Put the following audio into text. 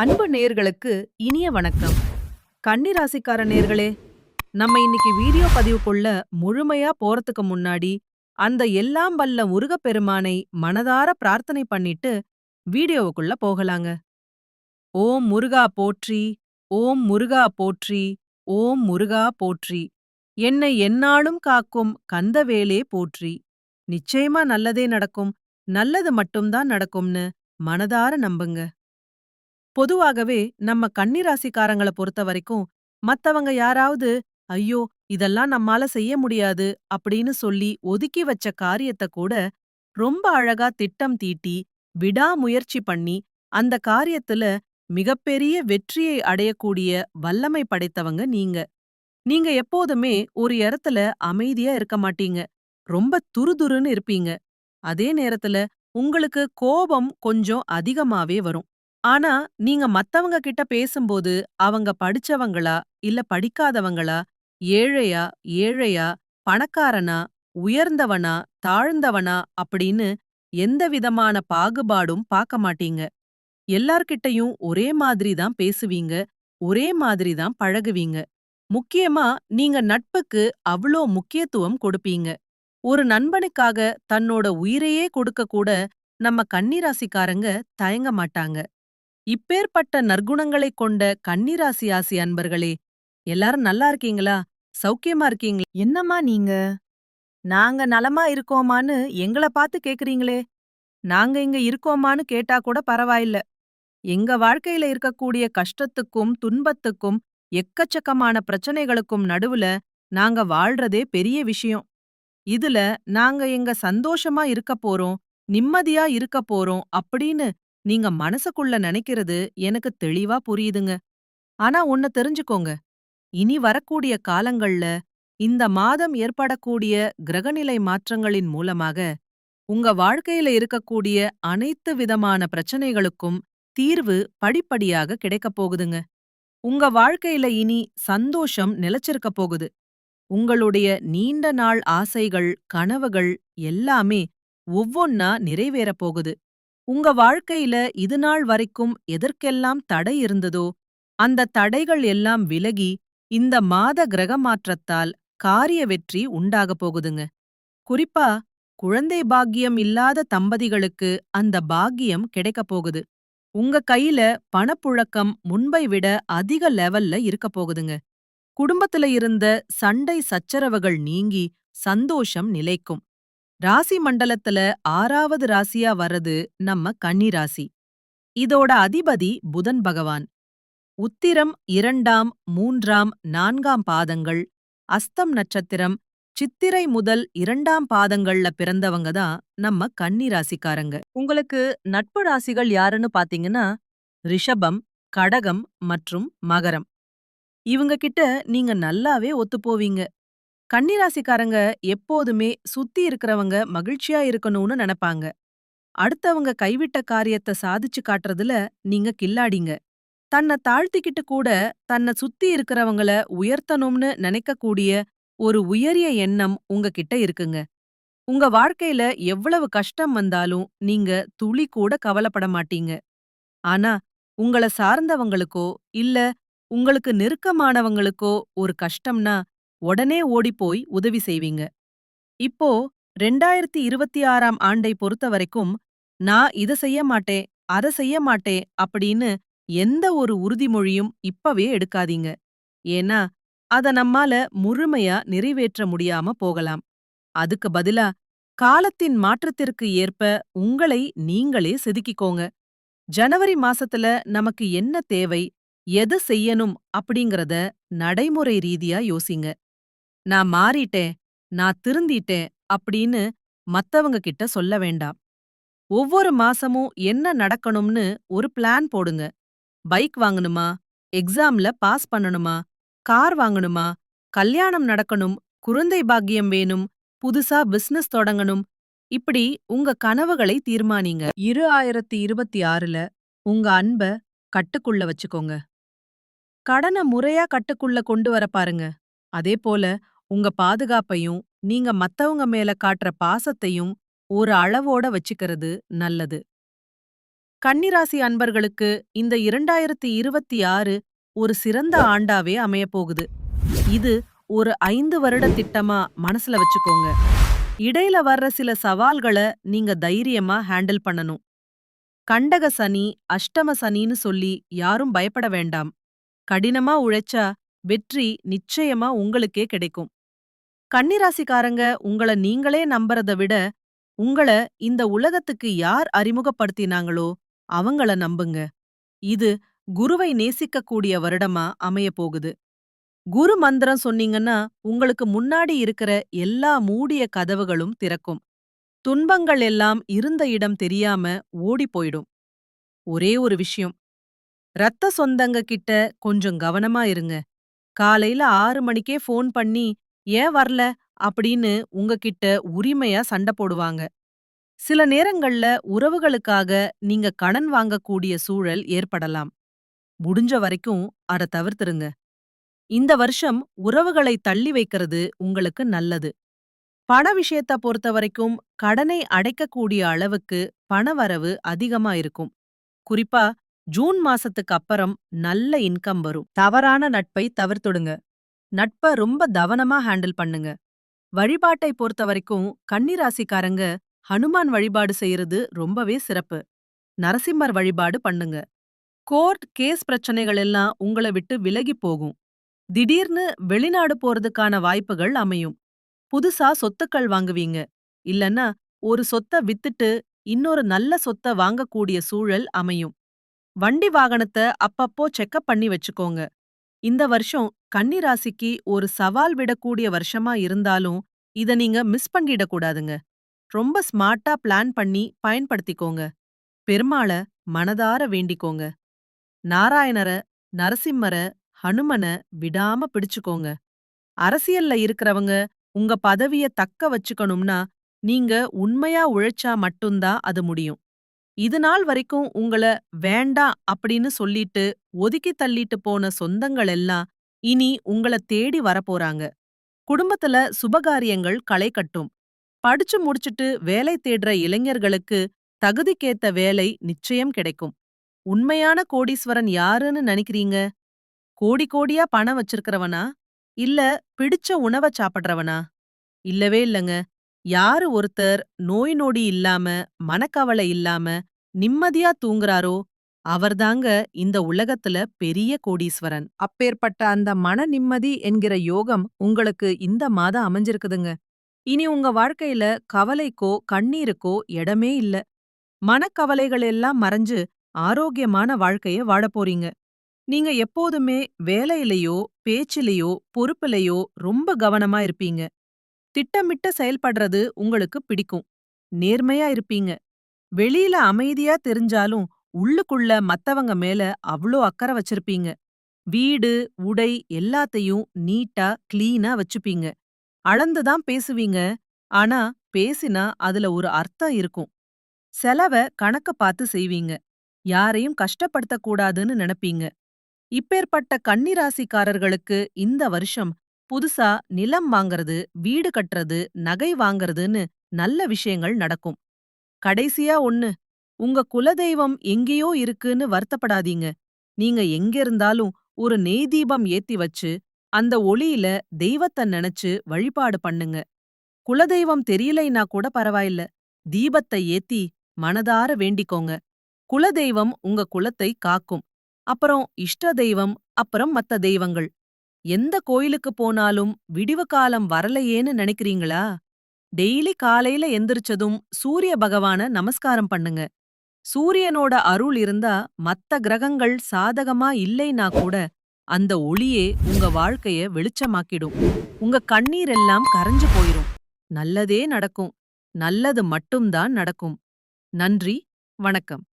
அன்பு நேர்களுக்கு இனிய வணக்கம். கன்னிராசிக்கார நேர்களே நம்ம இன்னைக்கு வீடியோ பதிவுக்குள்ள முழுமையா போறதுக்கு முன்னாடி அந்த எல்லாம் வல்ல முருகப்பெருமானை மனதார பிரார்த்தனை பண்ணிட்டு வீடியோவுக்குள்ள போகலாங்க. ஓம் முருகா போற்றி ஓம் முருகா போற்றி ஓம் முருகா போற்றி. என்னை எந்நாளும் காக்கும் கந்தவேலே போற்றி. நிச்சயமா நல்லதே நடக்கும் நல்லது மட்டும்தான் நடக்கும்னு மனதார நம்புங்க. பொதுவாகவே நம்ம கன்னிராசிக்காரங்கள பொறுத்த வரைக்கும் மத்தவங்க யாராவது ஐயோ இதெல்லாம் நம்மால செய்ய முடியாது அப்படின்னு சொல்லி ஒதுக்கி வச்ச காரியத்த கூட ரொம்ப அழகா திட்டம் தீட்டி விடாமுயற்சி பண்ணி அந்த காரியத்துல மிகப்பெரிய வெற்றியை அடையக்கூடிய வல்லமை படைத்தவங்க நீங்க. நீங்க எப்போதுமே ஒரு இடத்துல அமைதியா இருக்க மாட்டீங்க. ரொம்ப துருதுருன்னு இருப்பீங்க. அதே நேரத்துல உங்களுக்கு கோபம் கொஞ்சம் அதிகமாவே வரும். ஆனா நீங்க மத்தவங்க கிட்ட பேசும்போது அவங்க படிச்சவங்களா இல்ல படிக்காதவங்களா ஏழையா ஏழையா பணக்காரனா உயர்ந்தவனா தாழ்ந்தவனா அப்படின்னு எந்த விதமான பாகுபாடும் பார்க்க மாட்டீங்க. எல்லார்கிட்டயும் ஒரே மாதிரி தான் பேசுவீங்க ஒரே மாதிரி தான் பழகுவீங்க. முக்கியமா நீங்க நட்புக்கு அவ்ளோ முக்கியத்துவம் கொடுப்பீங்க. ஒரு நண்பனுக்காக தன்னோட உயிரையே கொடுக்க கூட நம்ம கன்னிராசிக்காரங்க தயங்க மாட்டாங்க. இப்பேற்பட்ட நற்குணங்களைக் கொண்ட கன்னிராசி ஆசி அன்பர்களே எல்லாரும் நல்லா இருக்கீங்களா? சௌக்கியமா இருக்கீங்களா? என்னம்மா நீங்க? நாங்க நலமா இருக்கோமான்னு எங்கள பார்த்து கேக்குறீங்களே. நாங்க இங்க இருக்கோமான்னு கேட்டா கூட பரவாயில்ல. எங்க வாழ்க்கையில இருக்கக்கூடிய கஷ்டத்துக்கும் துன்பத்துக்கும் எக்கச்சக்கமான பிரச்சனைகளுக்கும் நடுவுல நாங்க வாழ்றதே பெரிய விஷயம். இதுல நாங்க எங்க சந்தோஷமா இருக்க போறோம் நிம்மதியா இருக்க போறோம் அப்படின்னு நீங்க மனசுக்குள்ள நினைக்கிறது எனக்கு தெளிவா புரியுதுங்க. ஆனா ஒன்ன தெரிஞ்சுக்கோங்க. இனி வரக்கூடிய காலங்கள்ல இந்த மாதம் ஏற்படக்கூடிய கிரகநிலை மாற்றங்களின் மூலமாக உங்க வாழ்க்கையில இருக்கக்கூடிய அனைத்து விதமான பிரச்சனைகளுக்கும் தீர்வு படிப்படியாக கிடைக்கப் போகுதுங்க. உங்க வாழ்க்கையில இனி சந்தோஷம் நிலைச்சிருக்க போகுது. உங்களுடைய நீண்ட நாள் ஆசைகள் கனவுகள் எல்லாமே ஒவ்வொன்னா நிறைவேறப் போகுது. உங்க வாழ்க்கையில இதுநாள் வரைக்கும் எதற்கெல்லாம் தடை இருந்ததோ அந்த தடைகள் எல்லாம் விலகி இந்த மாத கிரக மாற்றத்தால் காரிய வெற்றி உண்டாகப் போகுதுங்க. குறிப்பா குழந்தை பாக்கியம் இல்லாத தம்பதிகளுக்கு அந்த பாக்கியம் கிடைக்கப் போகுது. உங்க கையில பணப்புழக்கம் முன்பை விட அதிக லெவல்ல இருக்கப் போகுதுங்க. குடும்பத்துல இருந்த சண்டை சச்சரவுகள் நீங்கி சந்தோஷம் நிலைக்கும். ராசி மண்டலத்துல ஆறாவது ராசியா வர்றது நம்ம கன்னி ராசி. இதோட அதிபதி புதன் பகவான். உத்திரம் இரண்டாம் மூன்றாம் நான்காம் பாதங்கள். அஸ்தம் நட்சத்திரம் சித்திரை முதல் இரண்டாம் பாதங்கள்ல பிறந்தவங்க தான் நம்ம கன்னி ராசிக்காரங்க. உங்களுக்கு நட்பு ராசிகள் யாருன்னு பாத்தீங்கன்னா ரிஷபம் கடகம் மற்றும் மகரம். இவங்க கிட்ட நீங்க நல்லாவே ஒத்துப்போவீங்க. கன்னிராசிக்காரங்க எப்போதுமே சுத்தி இருக்கிறவங்க மகிழ்ச்சியா இருக்கணும்னு நினைப்பாங்க. அடுத்தவங்க கைவிட்ட காரியத்தை சாதிச்சு காட்டுறதுல நீங்க கில்லாடிங்க. தன்னை தாழ்த்திக்கிட்டு கூட தன்னை சுத்தி இருக்கிறவங்கள உயர்த்தணும்னு நினைக்கக்கூடிய ஒரு உயரிய எண்ணம் உங்ககிட்ட இருக்குங்க. உங்க வாழ்க்கையில எவ்வளவு கஷ்டம் வந்தாலும் நீங்க துளி கூட கவலைப்பட மாட்டீங்க. ஆனா உங்கள சார்ந்தவங்களுக்கோ இல்ல உங்களுக்கு நெருக்கமானவங்களுக்கோ ஒரு கஷ்டம்னா உடனே ஓடிப்போய் உதவி செய்வீங்க. இப்போ ரெண்டாயிரத்தி இருபத்தி ஆறாம் ஆண்டை பொறுத்த வரைக்கும் நான் இத செய்ய மாட்டேன் அத செய்ய மாட்டேன் அப்படின்னு எந்த ஒரு உறுதிமொழியும் இப்பவே எடுக்காதீங்க. ஏன்னா அத நம்மால முழுமையா நிறைவேற்ற முடியாம போகலாம். அதுக்கு பதிலா காலத்தின் மாற்றத்திற்கு ஏற்ப உங்களை நீங்களே செதுக்கிக்கோங்க. ஜனவரி மாசத்துல நமக்கு என்ன தேவை எது செய்யணும் அப்படிங்கறத நடைமுறை ரீதியா யோசிங்க. நான் மாறிட்டேன் நான் திருந்திட்டேன் அப்படின்னு மத்தவங்க கிட்ட சொல்ல வேண்டாம். ஒவ்வொரு மாசமும் என்ன நடக்கணும்னு ஒரு பிளான் போடுங்க. பைக் வாங்கணுமா? எக்ஸாம்ல பாஸ் பண்ணணுமா? கார் வாங்கணுமா? கல்யாணம் நடக்கணும் குழந்தை பாக்கியம் வேணும் புதுசா பிசினஸ் தொடங்கணும். இப்படி உங்க கனவுகளை தீர்மானிங்க. இரு ஆயிரத்தி இருபத்தி ஆறுல உங்க அன்ப கட்டுக்குள்ள வச்சுக்கோங்க. கடனை முறையா கட்டுக்குள்ள கொண்டு வர பாருங்க. அதே போல உங்க பாதுகாப்பையும் நீங்க மத்தவங்க மேல காட்டுற பாசத்தையும் ஒரு அளவோட வச்சுக்கிறது நல்லது. கன்னிராசி அன்பர்களுக்கு இந்த இரண்டாயிரத்தி இருபத்தி ஆறு ஒரு சிறந்த ஆண்டாவே அமையப் போகுது இது ஒரு ஐந்து வருட திட்டமா மனசுல வச்சுக்கோங்க. இடையில வர்ற சில சவால்களை நீங்க தைரியமா ஹேண்டில் பண்ணணும். கண்டக சனி அஷ்டம சனின்னு சொல்லி யாரும் பயப்பட வேண்டாம். கடினமா உழைச்சா வெற்றி நிச்சயமா உங்களுக்கே கிடைக்கும். கன்னிராசிக்காரங்க உங்கள நீங்களே நம்புறத விட உங்கள இந்த உலகத்துக்கு யார் அறிமுகப்படுத்தினாங்களோ அவங்கள நம்புங்க. இது குருவை நேசிக்கக்கூடிய வருடமா அமையப் போகுது. குரு மந்திரம் சொன்னீங்கன்னா உங்களுக்கு முன்னாடி இருக்கிற எல்லா மூடிய கதவுகளும் திறக்கும். துன்பங்கள் எல்லாம் இருந்த இடம் தெரியாம ஓடி போயிடும். ஒரே ஒரு விஷயம் ரத்த சொந்தங்க கிட்ட கொஞ்சம் கவனமா இருங்க. காலையில ஆறு மணிக்கே ஃபோன் பண்ணி ஏன் வரல? அப்படின்னு உங்ககிட்ட உரிமையா சண்டை போடுவாங்க. சில நேரங்கள்ல உறவுகளுக்காக நீங்க கடன் வாங்கக்கூடிய சூழல் ஏற்படலாம். முடிஞ்ச வரைக்கும் அத தவிர்த்துருங்க. இந்த வருஷம் உறவுகளை தள்ளி வைக்கிறது உங்களுக்கு நல்லது. பண விஷயத்த பொறுத்த வரைக்கும் கடனை அடைக்கக்கூடிய அளவுக்கு பணவரவு அதிகமா இருக்கும். குறிப்பா ஜூன் மாசத்துக்கு அப்புறம் நல்ல இன்கம் வரும். தவறான நட்பை தவிர்த்துடுங்க. நட்ப ரொம்ப கவனமா ஹேண்டில் பண்ணுங்க. வழிபாட்டை பொறுத்த வரைக்கும் கன்னிராசிக்காரங்க ஹனுமான் வழிபாடு செய்யறது ரொம்பவே சிறப்பு. நரசிம்மர் வழிபாடு பண்ணுங்க. கோர்ட் கேஸ் பிரச்சனைகள் எல்லாம் உங்களை விட்டு விலகி போகும். திடீர்னு வெளிநாடு போறதுக்கான வாய்ப்புகள் அமையும். புதுசா சொத்துக்கள் வாங்குவீங்க. இல்லன்னா ஒரு சொத்த வித்துட்டு இன்னொரு நல்ல சொத்த வாங்கக்கூடிய சூழல் அமையும். வண்டி வாகனத்தை அப்பப்போ செக்கப் பண்ணி வச்சுக்கோங்க. இந்த வருஷம் கன்னி ராசிக்கு ஒரு சவால் விடக்கூடிய வருஷமா இருந்தாலும் இத நீங்க மிஸ் பண்ணிடக்கூடாதுங்க ரொம்ப ஸ்மார்ட்டா பிளான் பண்ணி பயன்படுத்திக்கோங்க. பெருமாள மனதார வேண்டிக்கோங்க. நாராயணர நரசிம்மர ஹனுமன விடாம பிடிச்சுக்கோங்க. அரசியல்ல இருக்கிறவங்க உங்க பதவிய தக்க வச்சுக்கணும்னா நீங்க உண்மையா உழைச்சா மட்டும்தான் அது முடியும். இது நாள் வரைக்கும் உங்கள வேண்டாம் அப்படின்னு சொல்லிட்டு ஒதுக்கி தள்ளிட்டு போன சொந்தங்கள் எல்லாம் இனி உங்கள தேடி வரப்போறாங்க. குடும்பத்துல சுபகாரியங்கள் களை கட்டும். படிச்சு முடிச்சிட்டு வேலை தேடுற இளைஞர்களுக்கு தகுதிக்கேத்த வேலை நிச்சயம் கிடைக்கும். உண்மையான கோடீஸ்வரன் யாருன்னு நினைக்கிறீங்க? கோடி கோடியா பணம் வச்சிருக்கிறவனா? இல்ல பிடிச்ச உணவ சாப்பிடுறவனா? இல்லவே இல்லங்க. யாரு ஒருத்தர் நோய் நொடி இல்லாம மனக்கவலை இல்லாம நிம்மதியா தூங்குறாரோ அவர்தாங்க இந்த உலகத்துல பெரிய கோடீஸ்வரன். அப்பேற்பட்ட அந்த மன நிம்மதி என்கிற யோகம் உங்களுக்கு இந்த மாதம் அமைஞ்சிருக்குதுங்க. இனி உங்க வாழ்க்கையில கவலைக்கோ கண்ணீருக்கோ இடமே இல்ல. மனக்கவலைகள் எல்லாம் மறைஞ்சு ஆரோக்கியமான வாழ்க்கைய வாழப் போறீங்க. நீங்க எப்போதுமே வேலையிலயோ பேச்சிலேயோ பொறுப்புலயோ ரொம்ப கவனமா இருப்பீங்க. திட்டமிட்ட செயல்படுறது உங்களுக்கு பிடிக்கும். நேர்மையா இருப்பீங்க. வெளியில அமைதியா தெரிஞ்சாலும் உள்ளுக்குள்ள மத்தவங்க மேல அவ்ளோ அக்கறை வச்சிருப்பீங்க. வீடு உடை எல்லாத்தையும் நீட்டா கிளீனா வச்சுப்பீங்க. அளந்துதான் பேசுவீங்க. ஆனா பேசினா அதுல ஒரு அர்த்தம் இருக்கும். செலவ கணக்க பார்த்து செய்வீங்க. யாரையும் கஷ்டப்படுத்தக் கூடாதுன்னு நினைப்பீங்க. இப்பேற்பட்ட கன்னிராசிக்காரர்களுக்கு இந்த வருஷம் புதுசா நிலம் வாங்கறது வீடு கட்டுறது நகை வாங்கறதுன்னு நல்ல விஷயங்கள் நடக்கும். கடைசியா ஒண்ணு உங்க குலதெய்வம் எங்கேயோ இருக்குன்னு வருத்தப்படாதீங்க. நீங்க எங்க இருந்தாலும் ஒரு நெய் தீபம் ஏத்தி வச்சு அந்த ஒளியில தெய்வத்த நினைச்சு வழிபாடு பண்ணுங்க. குலதெய்வம் தெரியலைனா கூட பரவாயில்ல. தீபத்தை ஏத்தி மனதார வேண்டிக்கோங்க. குலதெய்வம் உங்க குலத்தை காக்கும். அப்புறம் இஷ்ட தெய்வம் அப்புறம் மத்த தெய்வங்கள். எந்த கோயிலுக்கு போனாலும் விடிவு காலம் வரலையேன்னு நினைக்கிறீங்களா? டெய்லி காலையில எந்திரிச்சதும் சூரிய பகவான நமஸ்காரம் பண்ணுங்க. சூரியனோட அருள் இருந்தா மத்த கிரகங்கள் சாதகமா இல்லைனா கூட அந்த ஒளியே உங்க வாழ்க்கைய வெளிச்சமாக்கிடும். உங்க கண்ணீர் எல்லாம் கரைஞ்சு போயிரும். நல்லதே நடக்கும். நல்லது மட்டும்தான் நடக்கும். நன்றி. வணக்கம்.